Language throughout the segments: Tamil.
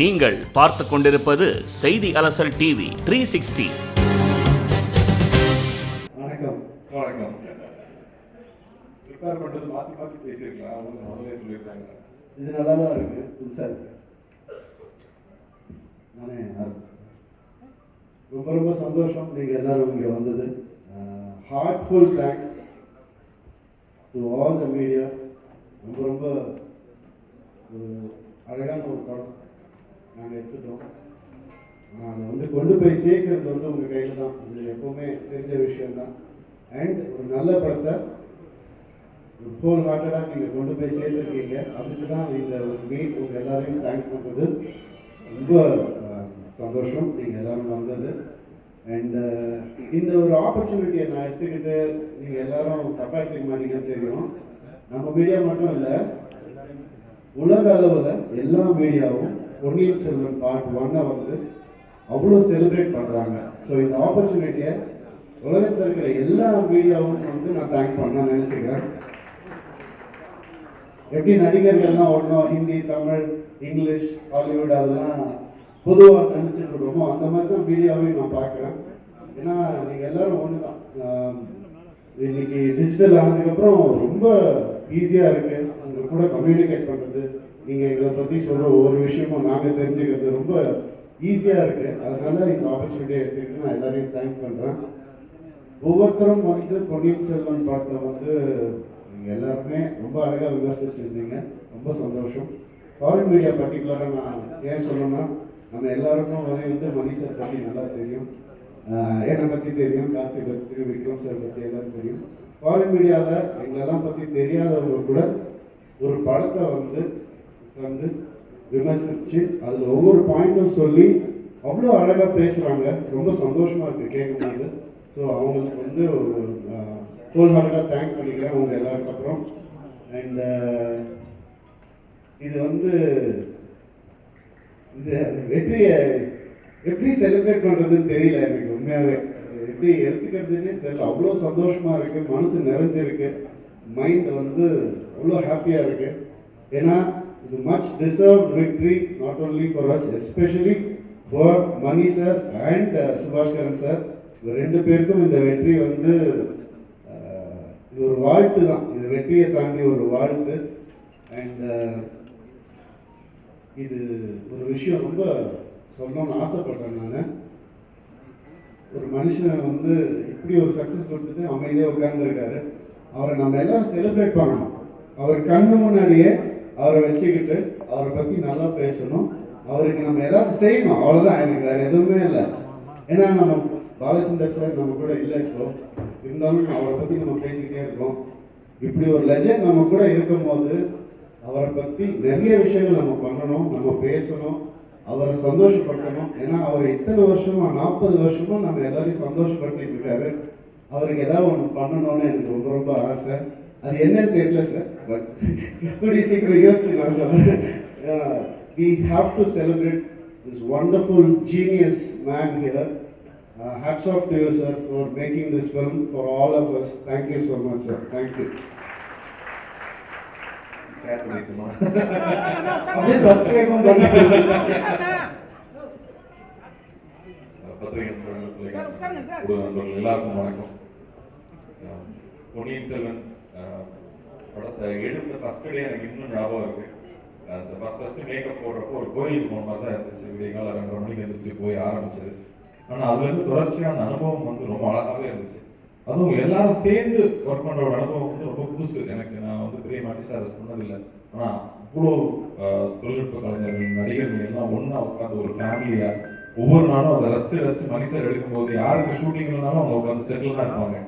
நீங்கள் பார்த்து கொண்டிருப்பது செய்தி அலசல் டிவி த்ரீ சிக்ஸ்டி வணக்கம். வணக்கம். ப்ரிப்பேர் பண்ணுறது மாற்றி மாற்றி பேசியிருக்கலாம். அவங்க முதல்ல சொல்லியிருக்காங்க. இது நல்லா தான் இருக்கு புதுசாக இருக்கு. நானே. ரொம்ப ரொம்ப சந்தோஷம். நீங்கள் எல்லாரும் இங்கே வந்தது. Heartful thanks to all the media ரொம்ப ரொம்ப ஒரு அழகான ஒரு படம். நாங்கள் எடுத்துட்டோம். ஆனால் அதை வந்து கொண்டு போய் சேர்க்கறது வந்து உங்கள் கையில் தான். இது எப்போவுமே தெரிஞ்ச விஷயம்தான். அண்ட் ஒரு நல்ல படத்தை ஹோல் ஹார்ட்டடாக நீங்கள் கொண்டு போய் சேர்த்துருக்கீங்க. அதுக்கு தான் இந்த ஒரு மீட் உங்கள் எல்லாரையும் தேங்க் பண்ணுறது ரொம்ப சந்தோஷம். நீங்கள் எல்லாரும் வந்தது. அண்டு இந்த ஒரு ஆப்பர்ச்சுனிட்டியை நான் எடுத்துக்கிட்டு நீங்கள் எல்லாரும் தப்பாக எடுத்துக்க மாட்டீங்கன்னு தெரியும். நம்ம மீடியா மட்டும் இல்லை உலக அளவில் எல்லா மீடியாவும் பொன்னியின் செல்வன் பார்ட் ஒன்னை வந்து அவ்வளோ செலிப்ரேட் பண்ணுறாங்க ஸோ இந்த ஆப்பர்ச்சுனிட்டியை உலகத்தில் இருக்கிற எல்லா மீடியாவும் வந்து நான் தேங்க் பண்ண நினச்சிக்கிறேன். எப்படி நடிகர்கள்லாம் ஒன்றும் ஹிந்தி தமிழ் இங்கிலீஷ் ஹாலிவுட் அதெல்லாம் பொதுவாக நினச்சிட்டு இருக்கோமோ அந்த மாதிரி தான் மீடியாவையும் நான் பார்க்குறேன். ஏன்னா நீங்கள் எல்லோரும் ஒன்று தான் இன்னைக்கு டிஜிட்டல் ஆனதுக்கப்புறம் ரொம்ப ஈஸியாக இருக்குது உங்க கூட கம்யூனிகேட் பண்ணுறது நீங்கள் எங்களை பற்றி சொல்கிற ஒவ்வொரு விஷயமும் நாங்கள் தெரிஞ்சுக்கிறது ரொம்ப ஈஸியாக இருக்குது அதனால் இந்த ஆப்பர்ச்சுனிட்டியை எடுத்துக்கிட்டு நான் எல்லாரையும் தேங்க் பண்ணுறேன் ஒவ்வொருத்தரும் வந்து பொன்னியின் செல்வன் படத்தை வந்து நீங்கள் எல்லாருமே ரொம்ப அழகாக விமர்சிச்சிருந்தீங்க. ரொம்ப சந்தோஷம். ஃபாரின் மீடியா பர்டிகுலராக நான் ஏன் சொல்லணும்னா நம்ம எல்லாருக்கும் வந்து வந்து மனிஷர் பற்றி நல்லா தெரியும். என்னை பற்றி தெரியும். கார்த்திக் பற்றி தெரியும். விக்ரம் சார் பற்றி எல்லாம் தெரியும். ஃபாரின் மீடியாவில் எங்களெல்லாம் பற்றி தெரியாதவங்க கூட ஒரு படத்தை வந்து வந்து விமர்சிச்சு அதில் ஒவ்வொரு பாயிண்ட்டும் சொல்லி அவ்வளோ அழகாக பேசுகிறாங்க ரொம்ப சந்தோஷமாக இருக்குது கேட்கும்போது ஸோ அவங்களுக்கு வந்து ஒரு ஹோல் ஹார்ட்டாக தேங்க் பண்ணிக்கிறேன் அவங்க எல்லாருக்கு அப்புறம். அண்ட் இது வந்து இது வெற்றியை எப்படி செலிப்ரேட் பண்ணுறதுன்னு தெரியல எனக்கு உண்மையாகவே எப்படி எடுத்துக்கிறதுன்னு தெரியல. அவ்வளோ சந்தோஷமாக இருக்குது மனசு நிறைஞ்சிருக்கு. மைண்ட் வந்து அவ்வளோ ஹாப்பியாக இருக்குது ஏன்னா இது much deserve victory not only for us especially for Mani sir and Subash Karan sir இவர் ரெண்டு பேருக்கும் இந்த வெற்றி வந்து uh, இது ஒரு வாழ்த்து தான். இந்த வெற்றியை தாண்டி ஒரு வாழ்த்து. அண்ட் uh, இது ஒரு விஷயம் ரொம்ப சொல்லணும்னு ஆசைப்படுறேன் நான். ஒரு மனுஷனை வந்து இப்படி ஒரு சக்ஸஸ் கொடுத்துட்டு அமைதியாக உட்கார்ந்துருக்காரு. அவரை நம்ம எல்லாரும் செலிப்ரேட் பண்ணணும். அவர் கண்ணு முன்னாடியே அவரை வச்சுக்கிட்டு அவரை பற்றி நல்லா பேசணும். அவருக்கு நம்ம ஏதாவது செய்யணும். அவ்வளோதான் எனக்கு வேற எதுவுமே இல்லை. ஏன்னா நம்ம பாலச்சந்தர் சார் நம்ம கூட இல்லை இப்போ. இருந்தாலும் அவரை பற்றி நம்ம பேசிக்கிட்டே இருக்கோம். இப்படி ஒரு லெஜண்ட் நம்ம கூட இருக்கும்போது அவரை பற்றி நிறைய விஷயங்கள் நம்ம பண்ணணும் நம்ம பேசணும் அவரை சந்தோஷப்படுத்தணும். ஏன்னா அவர் இத்தனை வருஷமா நாற்பது வருஷமா நம்ம எல்லாரையும் சந்தோஷப்படுத்திட்டு இருக்காரு. அவருக்கு ஏதாவது ஒன்று பண்ணணும்னு எனக்கு ரொம்ப ரொம்ப ஆசை. அது என்னன்னு தெரியல சார் பட் கூடிய சீக்கிரம் யோசிச்சு நான் சொல்றேன். We have to celebrate this wonderful genius man here hats off to you sir for making this film for all of us thank you so much sir thank you அப்படியே சப்ஸ்கிரைபும் பத்திரிகை எல்லாருக்கும் வணக்கம். பொன்னியின் செல்வன் அஹ், படத்தை எடுத்த ஃபர்ஸ்ட் டே எனக்கு இன்னும் ஞாபகம் இருக்கு. அந்த ஃபர்ஸ்ட் ஃபர்ஸ்ட் மேக்கப் போடுறப்போ ஒரு கோயிலுக்கு போன மாதிரி தான் இருந்துச்சு. விடியங்கால ரெண்டரை மணிக்கு எழுந்திரிச்சு போய் ஆரம்பிச்சது. ஆனால் அதுலேருந்து தொடர்ச்சியாக அந்த அனுபவம் வந்து ரொம்ப அழகாகவே இருந்துச்சு. அதுவும் எல்லாரும் சேர்ந்து ஒர்க் பண்ணுற ஒரு அனுபவம் வந்து ரொம்ப புதுசு. எனக்கு நான் வந்து பெரிய மாட்டி சார் சொன்னதில்லை. ஆனால் இவ்வளோ தொழில்நுட்ப கலைஞர்கள் நடிகர்கள் எல்லாம் ஒன்றா உட்காந்து ஒரு ஃபேமிலியாக ஒவ்வொரு நாளும் அதை ரசித்து ரசித்து மணி சார் எடுக்கும்போது யாருக்கு ஷூட்டிங் இல்லைனாலும் அவங்க உட்காந்து செட்டில் தான் இருப்பாங்க.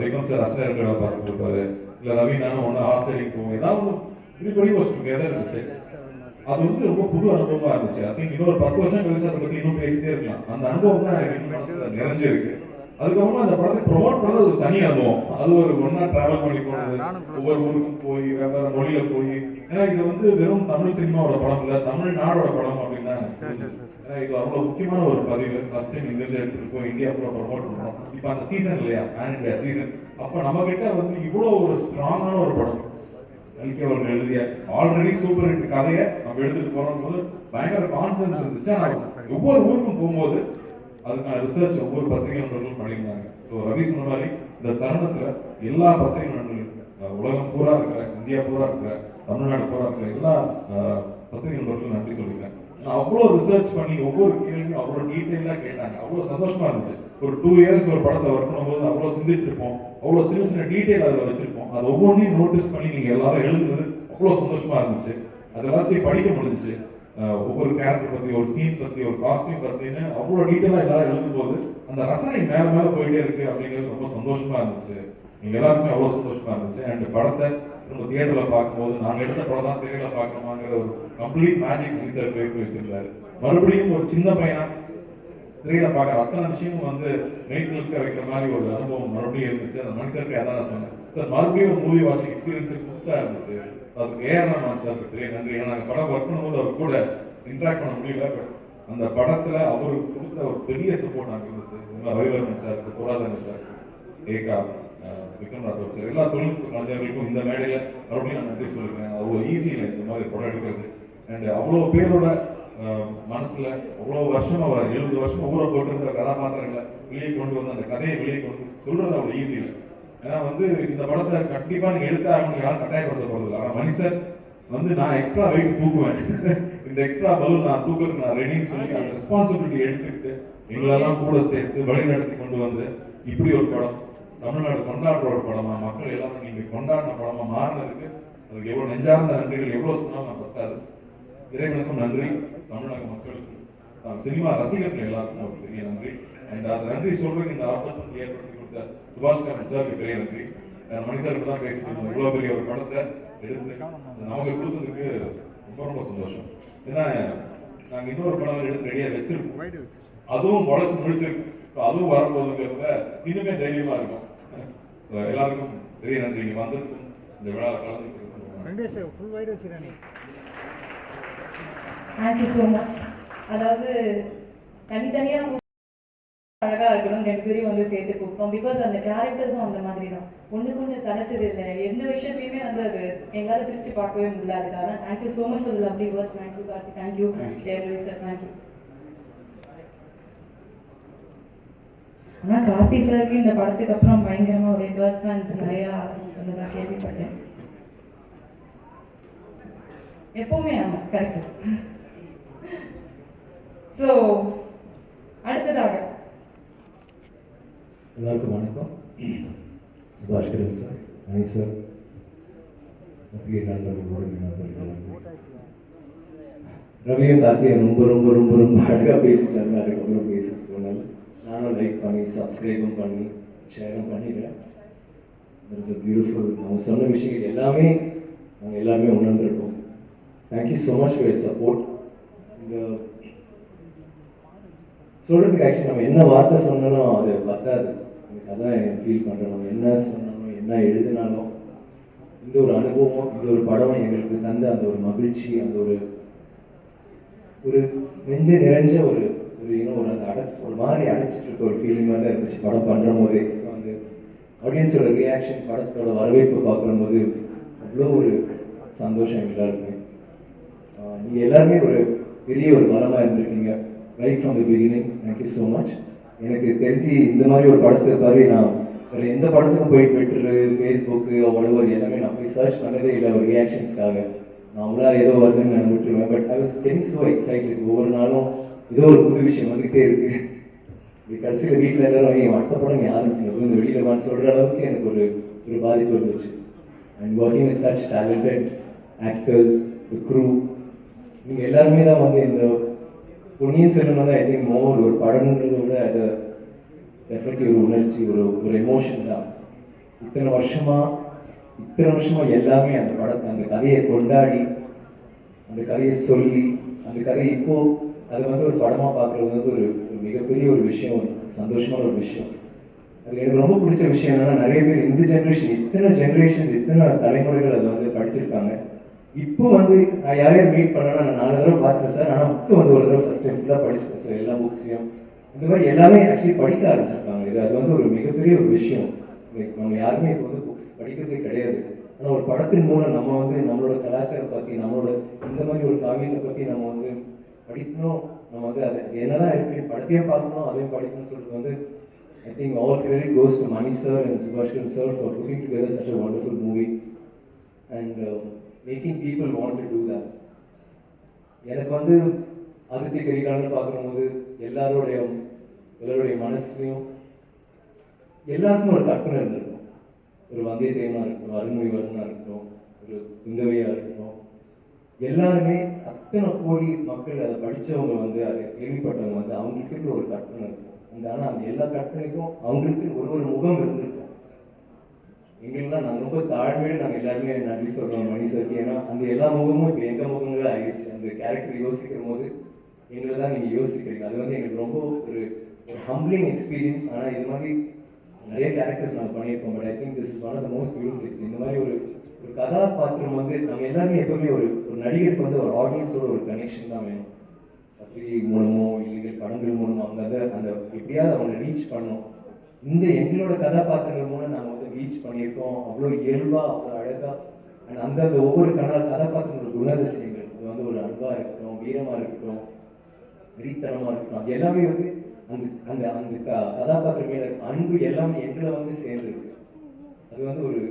விக்ரம் சார் அசிஸ்டன்ட் வேலை பார்த்துட்டு இருப்பாரு இல்ல ரவி நானும் ஒன்று ரைடிங் போவோம் ஏதாவது இப்படி வாஸ் டுகெதர் அது வந்து ரொம்ப புது அனுபவமா இருந்துச்சு. ஐ திங்க் இன்னொரு பத்து வருஷம் கழிச்சு அதை பத்தி இன்னும் பேசிட்டே இருக்கலாம். அந்த அனுபவம் தான் எனக்கு இன்னும் நிறைஞ்சிருக்கு. அதுக்கப்புறமா அந்த படத்தை ப்ரொமோட் பண்ணது ஒரு தனி அனுபவம். அது ஒரு ஒன்னா டிராவல் பண்ணி போனது. ஒவ்வொரு ஊருக்கும் போய் வெவ்வேறு மொழியில போய். ஏன்னா இது வந்து வெறும் தமிழ் சினிமாவோட படம் இல்ல தமிழ்நாடோட படம் அப்படின்னு. ஏன்னா இது அவ்வளோ முக்கியமான ஒரு பதிவு. ஃபர்ஸ்ட் டைம் இங்க எடுத்துருக்கோம் இந்தியா ஃபுல்லாக ப்ரொமோட் பண்ணுறோம் இப்போ அந்த சீசன் இல்லையா? மேன் இண்டியா சீசன் அப்போ நம்ம கிட்ட வந்து இவ்வளோ ஒரு ஸ்ட்ராங்கான ஒரு படம். எல்கே அவர்கள் எழுதிய ஆல்ரெடி சூப்பர் ஹிட் கதையை நம்ம எடுத்துட்டு போகிறோம் போது பயங்கர கான்ஃபிடன்ஸ் இருந்துச்சு. ஆனால் ஒவ்வொரு ஊருக்கும் போகும்போது அதுக்கான ரிசர்ச் ஒவ்வொரு பத்திரிகை நண்பர்களும் பண்ணியிருந்தாங்க. ஸோ ரவி சொன்ன மாதிரி இந்த தருணத்தில் எல்லா பத்திரிகை நண்பர்களும் உலகம் பூரா இருக்கிற இந்தியா பூரா இருக்கிற தமிழ்நாடு பூரா இருக்கிற எல்லா பத்திரிகை நண்பர்களுக்கும் நன்றி சொல்லிக்கிறேன். அவ்வளோ ரிசர்ச் பண்ணி ஒவ்வொரு கேள்வியும் அவ்வளோ டீட்டெயிலாக கேட்டாங்க. அவ்வளோ சந்தோஷமா இருந்துச்சு. ஒரு டூ இயர்ஸ் ஒரு படத்தை ஒர்க் பண்ணும்போது அவ்வளோ சிந்திச்சிருப்போம். அவ்வளோ சின்ன சின்ன டீட்டெயில் அதில் வச்சிருப்போம். அது ஒவ்வொன்றையும் நோட்டீஸ் பண்ணி நீங்கள் எல்லாரும் எழுதுனது அவ்வளோ சந்தோஷமா இருந்துச்சு. அது எல்லாத்தையும் படிக்க முடிஞ்சிச்சு. ஒவ்வொரு கேரக்டர் பத்தி ஒரு சீன் பத்தி ஒரு காஸ்டியூம் பத்தின்னு அவ்வளோ டீட்டெயிலாக எல்லாரும் எழுதும்போது அந்த ரசனை மேல மேல போயிட்டே இருக்கு அப்படிங்கிறது ரொம்ப சந்தோஷமா இருந்துச்சு. நீங்க எல்லாருக்குமே அவ்வளோ சந்தோஷமா இருந்துச்சு. அண்ட் படத்தை நம்ம தியேட்டர்ல பார்க்கும்போது நாங்கள் எடுத்த படம் தான் தியேட்டர்ல பார்க்கணுமாங்கிற ஒரு கம்ப்ளீட் மேஜிக் மிக்சர் சார் வச்சிருந்தாரு. மறுபடியும் ஒரு சின்ன பையனா திரையில பார்க்குற அத்தனை விஷயமும் வந்து மெய்சிலுக்க வைக்கிற மாதிரி ஒரு அனுபவம் மறுபடியும் இருந்துச்சு. அந்த மனுஷருக்கு அதான் நான் சொன்னேன். சார் மறுபடியும் ஒரு மூவி வாட்சிங் எக்ஸ்பீரியன்ஸ் புதுசா இருந்துச்சு. அதுக்கு ஏஆர் ரஹ்மான் சார் பெரிய நன்றி. ஏன்னா நாங்கள் படம் ஒர்க் பண்ணும்போது அவர் கூட இன்ட்ராக்ட் பண்ண முடியல பட் அந்த படத்துல அவருக்கு கொடுத்த ஒரு பெரிய சப்போர்ட் நாங்கள் இருந்துச்சு. ரொம்ப ரவிவர்மன் சார் புராதன சார் ஏகா விக்ரம் ராத்தோர் சார். எல்லா தொழில்நுட்ப கலைஞர்களுக்கும் இந்த மேடையில மறுபடியும் நான் நன்றி சொல்லிக்கிறேன். அவ்வளோ ஈஸியில் இந்த மாதிரி படம் எடுக்கிறது. அண்ட் அவ்வளோ பேரோட மனசுல அவ்வளோ வருஷம் ஒரு எழுபது வருஷம் ஊற போட்டிருந்த கதாபாத்திரங்களை வெளியே கொண்டு வந்து அந்த கதையை வெளியே கொண்டு சொல்றது அவ்வளோ ஈஸி இல்லை. ஏன்னா வந்து இந்த படத்தை கண்டிப்பா நீங்க எடுத்தாகணும் யாரும் கட்டாயப்படுத்த போறது இல்லை. ஆனா மனுஷர் வந்து நான் எக்ஸ்ட்ரா வெயிட் தூக்குவேன். இந்த எக்ஸ்ட்ரா பலூன் நான் தூக்குறதுக்கு நான் ரெடின்னு சொல்லி அந்த ரெஸ்பான்சிபிலிட்டி எடுத்துக்கிட்டு எங்களெல்லாம் கூட சேர்த்து வழி நடத்தி கொண்டு வந்து இப்படி ஒரு படம் தமிழ்நாடு கொண்டாடுற ஒரு படமா மக்கள் எல்லாரும் நீங்க கொண்டாடின படமா மாறினதுக்கு அதுக்கு எவ்வளவு நெஞ்சார்ந்த நன்றிகள் எவ்வளவு சொன்னாலும் நான் பத்தாது. இறைவனுக்கும் நன்றி. தமிழக மக்களுக்கும் சினிமா ரசிகர்கள் எல்லாருக்கும் ஒரு பெரிய நன்றி. அண்ட் அந்த நன்றி சொல்றதுக்கு இந்த ஆப்பர்ச்சுனிட்டி ஏற்படுத்தி கொடுத்த சுபாஷ்கரன் சாருக்கு பெரிய நன்றி. அஹ் மணி சாருக்கு தான் பேசிட்டு இருந்தோம் இவ்வளவு பெரிய ஒரு படத்தை எடுத்து நமக்கு கொடுத்ததுக்கு ரொம்ப ரொம்ப சந்தோஷம். ஏன்னா நாங்க இன்னொரு படம் எடுத்து ரெடியா வச்சிருக்கோம். அதுவும் உழைச்சு முடிச்சிருக்கு. அதுவும் வரப்போகுதுங்கிறதுல இனிமே தைரியமா இருக்கும். எல்லாருக்கும் பெரிய நன்றி. இங்கே வந்ததுக்கும் இந்த விழாவில் கலந்துக்கிறதுக்கும் ரொம்ப நன்றி. ஃபுல் வைட் வச்சுருக்கானே தேங்க்யூ ஸோ மச் அதாவது தனித்தனியாக அழகா இருக்கணும் ரெண்டு பேரையும் வந்து சேர்த்து கூப்பிட்டோம். பிகாஸ் அந்த கேரக்டர்ஸும் அந்த மாதிரி தான் ஒண்ணுக்கு ஒன்று சளைச்சது இல்லை. எந்த விஷயத்தையுமே வந்து அது எங்களால் பிரித்து பார்க்கவே முடியல அதுக்காக. Thank you so much for lovely words thank you Karthi thank you Jayalalitha sir thank you ஆனால் கார்த்தி சாருக்கு இந்த படத்துக்கு அப்புறம் பயங்கரமா ஒரு கேர்ள் ஃபேன்ஸ் நிறையா வந்ததா கேள்விப்பட்டேன். எப்பவுமே ஆமாம் கரெக்ட் ஸோ அடுத்ததாக. எல்லாருக்கும் வணக்கம். சுபாஷ் கிரண் சார் மணி சார் பத்திரிகை நண்பர்களோடு நண்பர்கள் ரவியும் கார்த்தியும் ரொம்ப ரொம்ப ரொம்ப ரொம்ப அழகாக பேசிட்டாங்க. அதுக்கப்புறம் பேசிட்டு போனாங்க. நானும் லைக் பண்ணி சப்ஸ்கிரைபும் பண்ணி ஷேரும் பண்ணிட்டேன். இட்ஸ் அ பியூட்டிஃபுல் அவங்க சொன்ன விஷயங்கள் எல்லாமே நாங்கள் எல்லாமே உணர்ந்துருக்கோம். Thank you so much for support இந்த சொல்றதுக்கு ஆக்சுவலி நம்ம என்ன வார்த்தை சொன்னாலும் அது பத்தாது. எனக்கு அதான் ஃபீல் பண்ணுறோம் நம்ம என்ன சொன்னாலும் என்ன எழுதினாலும் இந்த ஒரு அனுபவம் இந்த ஒரு படம் எங்களுக்கு தந்த அந்த ஒரு மகிழ்ச்சி அந்த ஒரு ஒரு நெஞ்ச நிறைஞ்ச ஒரு ஒரு இன்னும் ஒரு அந்த அட ஒரு மாதிரி அடைச்சிட்டு இருக்க ஒரு ஃபீலிங் மாதிரி தான் இருந்துச்சு படம் பண்ணுற போதே ஸோ அந்த ஆடியன்ஸோட ரியாக்ஷன் படத்தோட வரவேற்பு பார்க்குற போது அவ்வளோ ஒரு சந்தோஷம் எங்க எல்லாருக்குமே எல்லாருமே ஒரு பெரிய ஒரு மரமாக இருந்திருக்கீங்க. Right from the beginning thank you so much எனக்கு தெரிஞ்சு இந்த மாதிரி ஒரு படத்தை பாரு நான் வேற எந்த படத்துக்கும் போய் ட்விட்டரு ஃபேஸ்புக்கு அவ்வளோ எல்லாமே நான் போய் சர்ச் பண்ணதே இல்லை ஒரு ரியாக்ஷன்ஸ்க்காக நான் ஏதோ வருதுன்னு நான் விட்டுருவேன். But I was getting so excited ஒவ்வொரு நாளும் ஏதோ ஒரு புது விஷயம் வந்துகிட்டே இருக்கு. இது கடைசியில் வீட்டில் எல்லாரும் என் அடுத்த படம் யாரும் இந்த வெளியில் வான்னு சொல்கிற அளவுக்கு எனக்கு ஒரு ஒரு பாதிப்பு இருந்துச்சு. And working with such talented actors the crew நீங்கள் எல்லாருமே தான் வந்து இந்த பொன்னியின் செல்வனால வந்து ஐ திங்க் மோர் ஒரு படம்ன்றதை விட அது டெஃபினெட்லி ஒரு உணர்ச்சி ஒரு ஒரு எமோஷன் தான். இத்தனை வருஷமா இத்தனை வருஷமா எல்லாமே அந்த படத்தை அந்த கதையை கொண்டாடி அந்த கதையை சொல்லி அந்த கதையை இப்போ அதை வந்து ஒரு படமா பார்க்கறது வந்து ஒரு மிகப்பெரிய ஒரு விஷயம் சந்தோஷமான ஒரு விஷயம். அது எனக்கு ரொம்ப பிடிச்ச விஷயம் என்னன்னா நிறைய பேர் இந்த ஜென்ரேஷன் இத்தனை ஜென்ரேஷன்ஸ் இத்தனை தலைமுறைகள் அதை வந்து படிச்சிருக்காங்க. இப்போ வந்து நான் யாரையும் மீட் பண்ணேன்னா நான் நாலு தடவை பார்த்துட்டேன் சார். ஆனால் புக்கு வந்து ஒரு தடவை ஃபர்ஸ்ட் டைம் ஃபுல்லாக படிச்சேன் சார். எல்லா புக்ஸையும் இந்த மாதிரி எல்லாமே ஆக்சுவலி படிக்க ஆரம்பிச்சிருக்காங்க. இது அது வந்து ஒரு மிகப்பெரிய ஒரு விஷயம். நம்ம யாருமே இப்போ வந்து புக்ஸ் படிக்கிறதே கிடையாது. ஆனால் ஒரு படத்தின் மூலம் நம்ம வந்து நம்மளோட கலாச்சாரம் பற்றி நம்மளோட இந்த மாதிரி ஒரு காவியத்தை பற்றி நம்ம வந்து படிக்கணும். நம்ம வந்து அது என்னதான் இருக்கு படத்தையும் பார்க்கணும் அதையும் படிக்கணும்னு சொல்றது வந்து I think all credit goes to Mani sir and Subashkar sir for looking together such a wonderful movie and making people want to do that எனக்கு வந்து ஆதித்ய கரிகாலன் பார்க்கும்போது எல்லாரோடைய எல்லாருடைய மனசுலையும் எல்லாருக்கும் ஒரு கற்பனை இருந்திருக்கும். ஒரு வந்தியத்தேவனாக இருக்கட்டும் அருள்மொழிவர்மனாக இருக்கட்டும் ஒரு குந்தவையாக இருக்கட்டும் எல்லாருமே அத்தனை கோடி மக்கள் அதை படித்தவங்க வந்து அதை கேள்விப்பட்டவங்க வந்து அவங்களுக்கு ஒரு கற்பனை இருக்கும். அந்த ஆனால் அந்த எல்லா கற்பனைக்கும் அவங்களுக்கு ஒரு ஒரு முகம் இருந்திருக்கும். எங்களுக்குலாம் நாங்கள் ரொம்ப தாழ்மையில நாங்கள் எல்லாருமே நன்றி சொல்கிறோம் மணி சார்க்கு ஏன்னா அந்த எல்லா முகமும் இப்போ எங்கள் முகங்களா ஆயிடுச்சு. அந்த கேரக்டர் யோசிக்கிற போது எங்களை தான் நீங்கள் யோசிக்கிறீங்க. அது வந்து எங்களுக்கு ரொம்ப ஒரு ஒரு ஹம்பிளிங் எக்ஸ்பீரியன்ஸ் ஆனால் இது மாதிரி நிறைய கேரக்டர்ஸ் நாங்கள் பண்ணியிருக்கோம். But I think this is one of the most beautiful இந்த மாதிரி ஒரு ஒரு கதாபாத்திரம் வந்து நம்ம எல்லாருமே எப்பவுமே ஒரு ஒரு நடிகருக்கு வந்து ஒரு ஆடியன்ஸோட ஒரு கனெக்ஷன் தான் வேணும். பத்திரிகை மூலமோ இல்லை படங்கள் மூலமோ அவங்க அதை அந்த எப்படியாவது அவங்களை ரீச் பண்ணோம் இந்த எங்களோட கதாபாத்திரங்கள் மூலம் நாங்கள் வந்து ரீச் பண்ணியிருக்கோம். அவ்வளோ இயல்பாக அவ்வளோ அழகாக அண்ட் அந்தந்த ஒவ்வொரு கணா கதாபாத்திரங்களோட குணாதிசயங்கள் அது வந்து ஒரு அன்பாக இருக்கட்டும் வீரமாக இருக்கட்டும் வெறித்தனமாக இருக்கட்டும். அது எல்லாமே வந்து அந்த அந்த அந்த க கதாபாத்திரம் மேல அன்பு எல்லாமே எங்களை வந்து சேர்ந்துருக்கு. அது வந்து ஒரு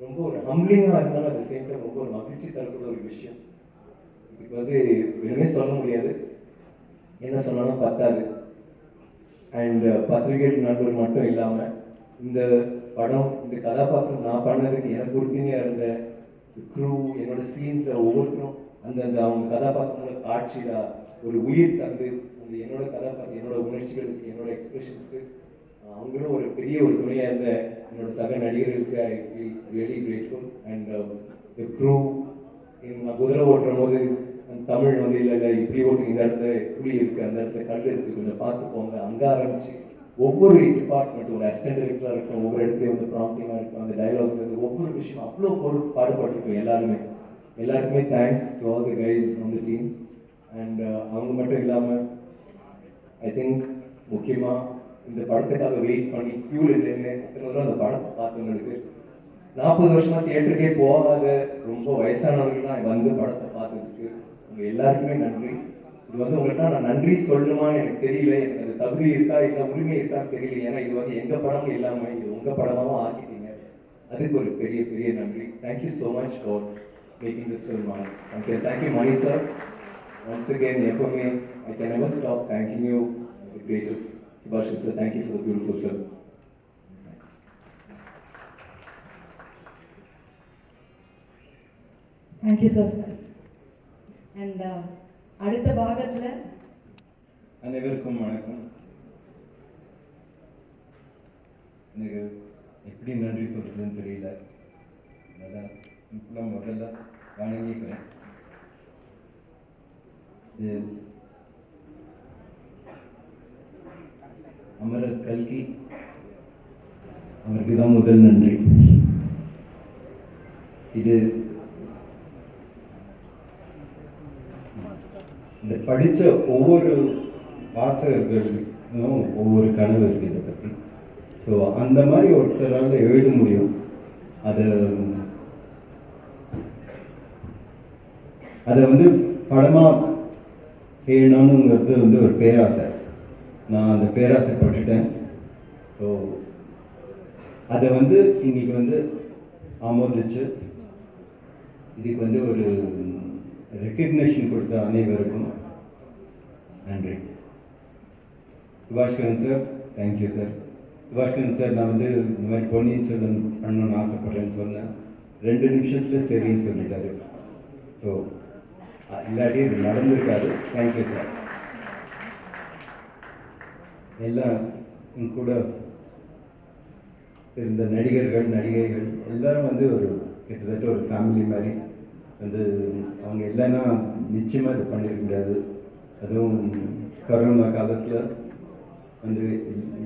ரொம்ப ஒரு ஹம்லிங்காக இருந்தாலும் அது சேர்ந்து ரொம்ப ஒரு மகிழ்ச்சி தரக்கூடிய ஒரு விஷயம். இதுக்கு வந்து எதுவுமே சொல்ல முடியாது. என்ன சொன்னாலும் பத்தாது. அண்ட் பத்திரிகை நண்பர் மட்டும் இல்லாமல் இந்த படம் இந்த கதாபாத்திரம் நான் பண்ணதுக்கு எனக்கு உறுதுணையாக இருந்த க்ரூ என்னோட சீன்ஸை ஒவ்வொருத்தரும் அந்த அந்த அவங்க கதாபாத்திரங்களோட காட்சியாக ஒரு உயிர் தந்து அந்த என்னோட கதாபாத்திரம் என்னோட உணர்ச்சிகளுக்கு என்னோட எக்ஸ்பிரஷன்ஸ்க்கு அவங்களும் ஒரு பெரிய ஒரு துணையாக இருந்த என்னோட சக நடிகர்களுக்கு I feel really grateful and the crew நான் குதிரை ஓட்டுற போது அந்த தமிழ் வந்து இல்லை இல்லை இப்படி ஓட்டு இந்த இடத்துல புளி இருக்குது அந்த இடத்துல கல் இருக்குது கொஞ்சம் பார்த்து போங்க. அங்கே ஆரம்பிச்சு ஒவ்வொரு டிபார்ட்மெண்ட் ஒரு அசிஸ்டன்ட் இருக்கும் ஒவ்வொரு இடத்துலையும் வந்து ப்ராம்ப்டிங்காக இருக்கும் அந்த டைலாக்ஸ் வந்து ஒவ்வொரு விஷயம் அவ்வளோ பொருள் பாடுபட்டுருக்கும் எல்லாருமே. எல்லாருக்குமே thanks to all the guys on the team and அவங்க மட்டும் இல்லாமல் ஐ திங்க் முக்கியமாக இந்த படத்துக்காக வெயிட் பண்ணி க்யூவில் நின்று அத்தனை தூரம் அந்த படத்தை பார்த்தவங்களுக்கு நாற்பது வருஷமாக தியேட்டருக்கே போகாத ரொம்ப வயசானவர்கள்லாம் வந்து படத்தை பார்த்ததுக்கு. உங்கள் எல்லாருக்குமே நன்றி. இது வந்து உங்கள்கிட்ட நான் நன்றி சொல்லணுமான்னு எனக்கு தெரியல. எனக்கு அந்த தகுதி இருக்கா என்ன உரிமை இருக்கான்னு தெரியல. ஏன்னா இது வந்து எங்கள் படமும் இல்லாமல் இது உங்கள் படமாகவும் ஆக்கிட்டீங்க. அதுக்கு ஒரு பெரிய பெரிய நன்றி. Thank you so much for making this film okay thank you Mani sir once again எப்பவுமே I can never stop thank you you greatest Subash sir thank you for the beautiful film you, sir And uh, அடுத்த பாகத்தில் அனைவருக்கும் வணக்கம். எனக்கு எப்படி நன்றி சொல்கிறதுன்னு தெரியல. அதான் இப்பெல்லாம் முதல்ல வணங்கிக்கிறேன். இது அமரர் கல்கி அவருக்கு தான் முதல் நன்றி. இது இந்த படித்த ஒவ்வொரு வாசகர்களுக்கும் ஒவ்வொரு கனவு இருக்குது இதை பற்றி ஸோ அந்த மாதிரி ஒருத்தரால் எழுத முடியும். அது அதை வந்து படமாக செய்யணுங்கிறது வந்து ஒரு பேராசை. நான் அந்த பேராசை பட்டுட்டேன் ஸோ அதை வந்து இன்னைக்கு வந்து ஆமோதிச்சு இதுக்கு வந்து ஒரு ரெக்கக்னேஷன் கொடுத்த அனைவருக்கும் நன்றி. Subaskaran sir thank you sir Subaskaran sir நான் வந்து இந்த மாதிரி பொன்னியின் செல்வன் பண்ணணும்னு ஆசைப்பட்றேன்னு சொன்னேன். ரெண்டு நிமிஷத்தில் சரின்னு சொல்லிட்டாரு. ஸோ இல்லாட்டி இது நடந்திருக்காது. தேங்க்யூ சார் எல்லாம் என் கூட இருந்த நடிகர்கள் நடிகைகள் எல்லாரும் வந்து ஒரு கிட்டத்தட்ட ஒரு ஃபேமிலி மாதிரி வந்து அவங்க இல்லைன்னா நிச்சயமாக இது பண்ணியிருக்க முடியாது. அதுவும் கரோனா காலத்தில் வந்து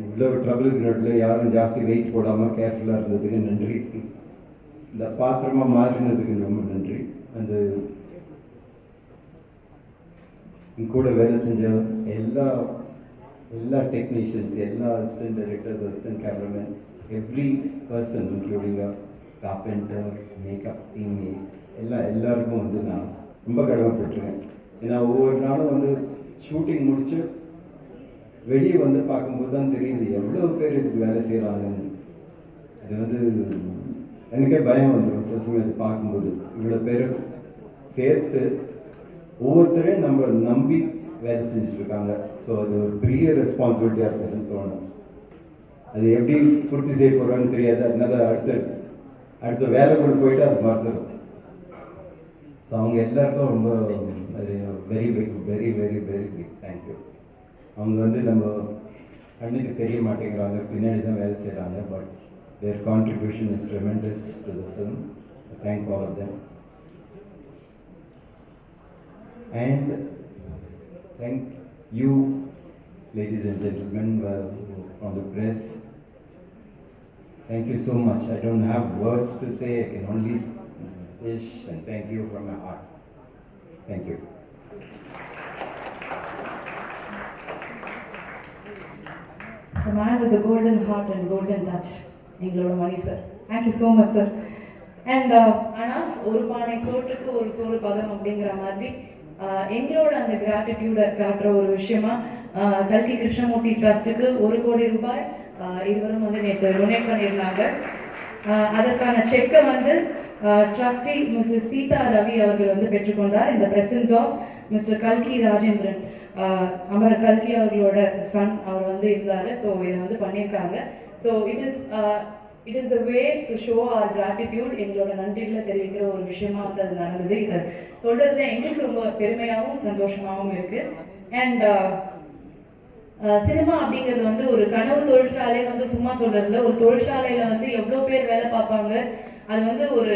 இவ்வளோ ட்ரபிளுக்கு நடுவில் யாரும் ஜாஸ்தி வெயிட் போடாமல் கேர்ஃபுல்லாக இருந்ததுக்கு நன்றி. இந்த பாத்திரமாக மாறினதுக்கு ரொம்ப நன்றி. அந்த கூட வேலை செஞ்ச எல்லா எல்லா டெக்னீஷியன்ஸ் எல்லா assistant directors assistant cameraman every person including carpenter makeup team எல்லாம் எல்லாருக்கும் வந்து நான் ரொம்ப கடமைப்பட்டிருக்கேன். ஏன்னா ஒவ்வொரு நாளும் வந்து ஷூட்டிங் முடிச்சு வெளியே வந்து பார்க்கும்போது தான் தெரியுது எவ்வளோ பேர் இதுக்கு வேலை செய்கிறாங்கன்னு அது வந்து எனக்கே பயம் வந்துடும் சில சமயம் இது பார்க்கும்போது. இவ்வளோ பேர் சேர்த்து ஒவ்வொருத்தரையும் நம்ம நம்பி வேலை செஞ்சிட்டுருக்காங்க ஸோ அது ஒரு பெரிய ரெஸ்பான்சிபிலிட்டியாக இருக்குதுன்னு தோணும். அது எப்படி பூர்த்தி செய்ய போகிறான்னு தெரியாது. அதனால அடுத்த அடுத்த வேலைக்குள்ள போயிட்டு அது மறந்துடும் ஸோ அவங்க எல்லாருக்கும் ரொம்ப Very big very very very big thank you அவங்க வந்து நம்ம கண்ணுக்கு தெரிய மாட்டேங்கிறாங்க பின்னாடி தான் வேலை செய்கிறாங்க but their contribution is tremendous to the film thank all of them and thank you ladies and gentlemen well, from the press. Thank you so much. I don't have words to say. I can only wish and thank you from my heart. Thank you. The man with the golden heart and golden touch. எங்களோட Mani sir thank you so much sir and ஆனால் ஒரு பானை சோற்றுக்கு ஒரு சோறு பதம் அப்படிங்கிற மாதிரி எங்களோட அந்த கிராட்டிடியூடை காட்டுற ஒரு விஷயமா கல்கி கிருஷ்ணமூர்த்தி ட்ரஸ்ட்டுக்கு ஒரு கோடி ரூபாய் இருவரும் வந்து நேற்று டொனேட் பண்ணியிருந்தாங்க. அதற்கான செக்கை வந்து ட்ரஸ்டி மிஸ்ஸஸ் சீதா ரவி அவர்கள் வந்து பெற்றுக்கொண்டார். இந்த பிரசன்ஸ் ஆஃப் மிஸ்டர் கல்கி ராஜேந்திரன் அமர கல்கி அவர்களோட சன் அவர் வந்து இருந்தார். ஸோ இதை வந்து பண்ணியிருக்காங்க. So it is it is the way to show our gratitude எங்களோட நன்றிகளை தெரிவிக்கிற ஒரு விஷயமா வந்து அது நடந்தது. இதை சொல்றதுல எங்களுக்கு ரொம்ப பெருமையாகவும் சந்தோஷமாகவும் இருக்கு. அண்ட் சினிமா uh, uh, அப்படிங்கிறது வந்து ஒரு கனவு தொழிற்சாலை வந்து சும்மா சொல்றதுல ஒரு தொழிற்சாலையில வந்து எவ்வளோ பேர் வேலை பார்ப்பாங்க. அது வந்து ஒரு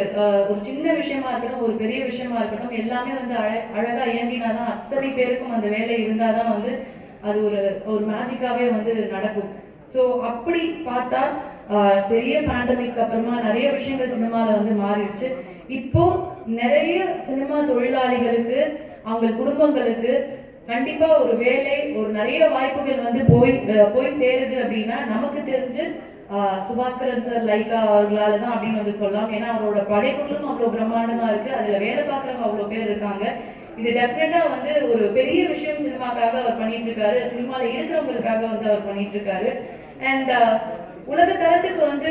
ஒரு சின்ன விஷயமா இருக்கட்டும் ஒரு பெரிய விஷயமா இருக்கட்டும் எல்லாமே வந்து அழ அழகா இயங்கினாதான் அத்தனை பேருக்கும் அந்த வேலை இருந்தாதான் வந்து அது ஒரு ஒரு மேஜிக்காவே வந்து நடக்கும். ஸோ அப்படி பார்த்தா பெரிய பேண்டமிக் அப்புறமா நிறைய விஷயங்கள் சினிமாவில் வந்து மாறிடுச்சு. இப்போ நிறைய சினிமா தொழிலாளிகளுக்கு அவங்க குடும்பங்களுக்கு கண்டிப்பா ஒரு வேலை ஒரு நிறைய வாய்ப்புகள் வந்து போய் போய் சேருது அப்படின்னா நமக்கு தெரிஞ்சு சுபாஸ்கரன் சார் லைக்கா அவர்களால தான் அப்படின்னு வந்து சொல்லலாம். ஏன்னா அவரோட படைப்புகளும் அவ்வளோ பிரம்மாண்டமாக இருக்கு. அதில் வேலை பார்க்குறவங்க அவ்வளோ பேர் இருக்காங்க. இது டெஃபினட்டா வந்து ஒரு பெரிய விஷயம் சினிமாக்காக அவர் பண்ணிட்டு இருக்காரு. சினிமாவில் இருக்கிறவங்களுக்காக வந்து அவர் பண்ணிட்டு இருக்காரு. அண்ட் உலக தரத்துக்கு வந்து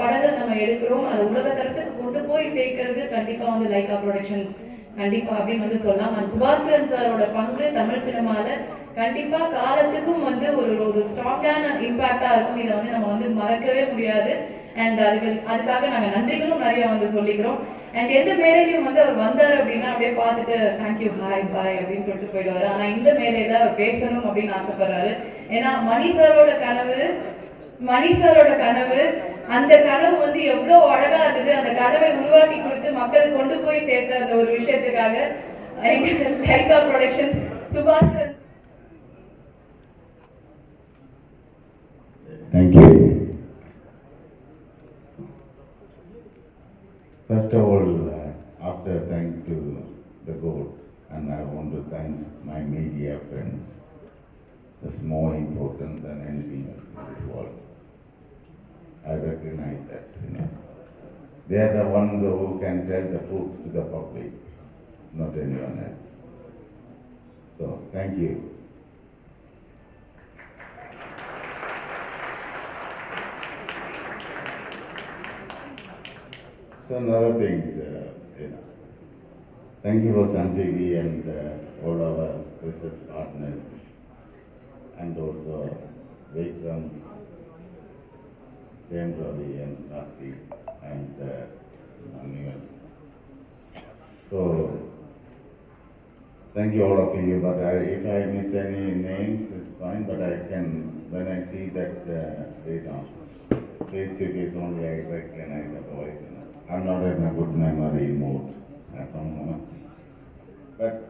படங்கள் நம்ம எடுக்கிறோம். அது உலக தரத்துக்கு கொண்டு போய் சேர்க்கறது கண்டிப்பா வந்து லைகா ப்ரொடக்ஷன்ஸ் கண்டிப்பா அப்படின்னு வந்து சொல்லலாம். அண்ட் சுபாஸ்கரன் சாரோட பங்கு தமிழ் சினிமாவில் கண்டிப்பா காலத்துக்கும் வந்து ஒரு ஒரு ஸ்ட்ராங்கான இம்பாக்டா இருக்கும். இதை வந்து நம்ம வந்து மறக்கவே முடியாது. அண்ட் அதுக்கு அதுக்காக நாங்க நன்றிகளும் நிறைய வந்து சொல்லிக்கிறோம். அண்ட் எந்த மேடையிலையும் வந்து அவர் வந்தார் அப்படின்னா அப்படியே பார்த்துட்டு தேங்க்யூ பாய் பாய் அப்படின்னு சொல்லிட்டு போயிடுவாரு. ஆனா இந்த மேடையில அவர் பேசணும் அப்படின்னு ஆசைப்படுறாரு. ஏன்னா மணி சாரோட கனவு மணி சாரோட கனவு அந்த கனவு வந்து எவ்வளவு அழகா இருந்தது. அந்த கனவை உருவாக்கி கொடுத்து மக்கள் கொண்டு போய் சேர்த்த அந்த ஒரு விஷயத்துக்காக Lyca productions Subash First of all, uh, after thank to the God, and I want to thank my media friends. That's more important than anything else in this world. I recognize that, you know. They are the ones who can tell the truth to the public, not anyone else. So, thank you. Some other things, uh, you know. Thank you for Sun TV and uh, all our business partners and also Vikram, James Ravi and Rafi and uh. So, thank you all of you, but I, if I miss any names, it's fine, but I can, when I see that, uh, you know, face to face only, I recognize the voice. I'm not in a good memory mood at the moment. But,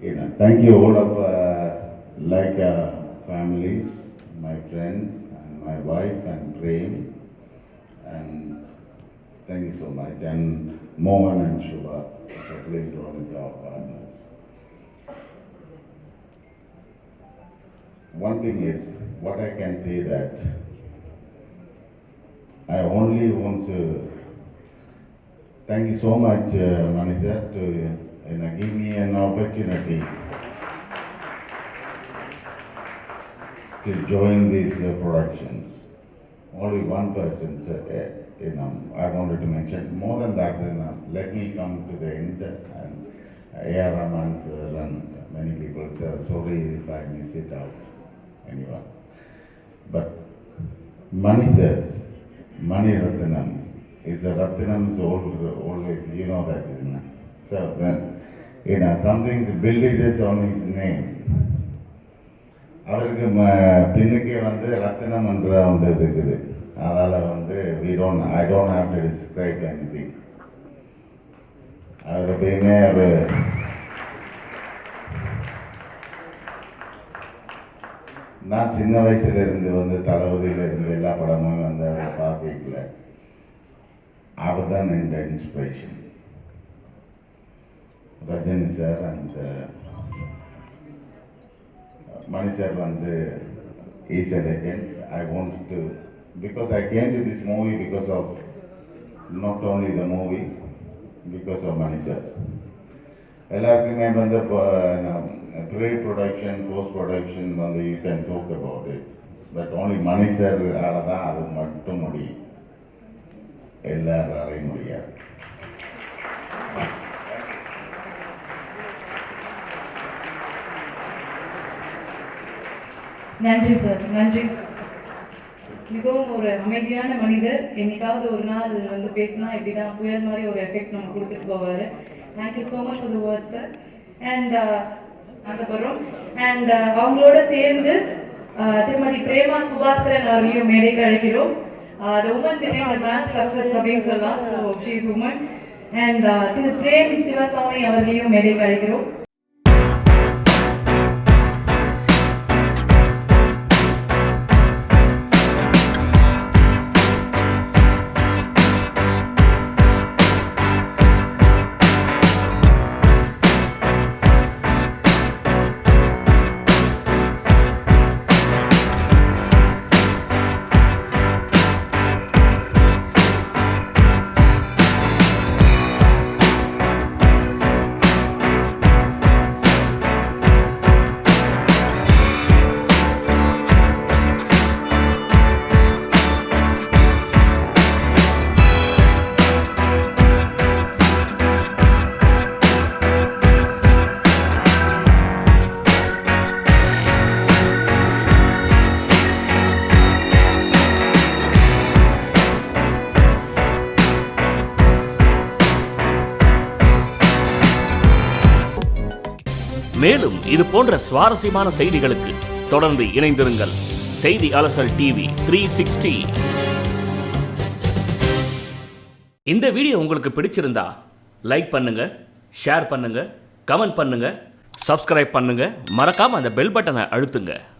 you know, thank you all of, uh, like, uh, families, my friends, and my wife, and Prem, and thank you so much, and Mohan and Shubha, for playing role as our partners. One thing is, what I can say that I only want to Thank you so much, uh, to you know, give me an opportunity to join these uh, productions. Only one person, uh, you know, I wanted to mention. More than that, you know, let me come to the end. And A.R. Rahman sir and many people say, sorry if I miss it out. Anyone. But Money says, Money Ratnams is a Ratnams old, always, you know that, isn't it? So then, you know, something's built is on his name. அவருக்கு பின்னுக்கே வந்து ரத்தினம் என்ற ஒன்று இருக்குது அதால் வந்து we don't I don't have to describe anything அவர் எப்பயுமே ஒரு நான் சின்ன வயசுல இருந்து வந்து தளபதியில இருந்து எல்லா படமும் வந்து அவரை பார்க்கல அவர் தான் இந்த inspiration Rajini sir and Mani sir வந்து is a legend. I wanted to, because I came to this movie because of, not only the movie, because of Mani sir. எல்லாருக்குமே வந்து ப்ரீ ப்ரொடக்ஷன் போஸ்ட் ப்ரொடக்ஷன் வந்து you can talk about it but only Mani சாரால தான் அது மட்டும் முடியும் எல்லாராலையும் முடியாது. நன்றி சார். நன்றி. மிகவும் ஒரு அமைதியான மனிதர். என்னைக்காவது ஒரு நாள் வந்து பேசினா இப்படிதான் புயல் மாதிரி ஒரு எஃபெக்ட் நம்ம கொடுத்துட்டு போவார். Thank you so much for the word sir and ஆசைப்படுறோம். அண்ட் uh, அவங்களோட சேர்ந்து uh, திருமதி பிரேமா சுபாஸ்கரன் அவர்களையும் மேடைக்கு அழைக்கிறோம். The woman behind the man success அப்படின்னு சொல்லலாம். So she is woman and Thiru Prem Sivaswamy அவர்களையும் மேடைக்கு அழைக்கிறோம். இது போன்ற சுவாரஸ்யமான செய்திகளுக்கு தொடர்ந்து இணைந்திருங்கள். செய்தி அலசல் டிவி த்ரீ சிக்ஸ்டி. இந்த வீடியோ உங்களுக்கு பிடிச்சிருந்தா லைக் பண்ணுங்க ஷேர் பண்ணுங்க கமெண்ட் பண்ணுங்க சப்ஸ்கிரைப் பண்ணுங்க. மறக்காம அந்த பெல் பட்டனை அழுத்துங்க.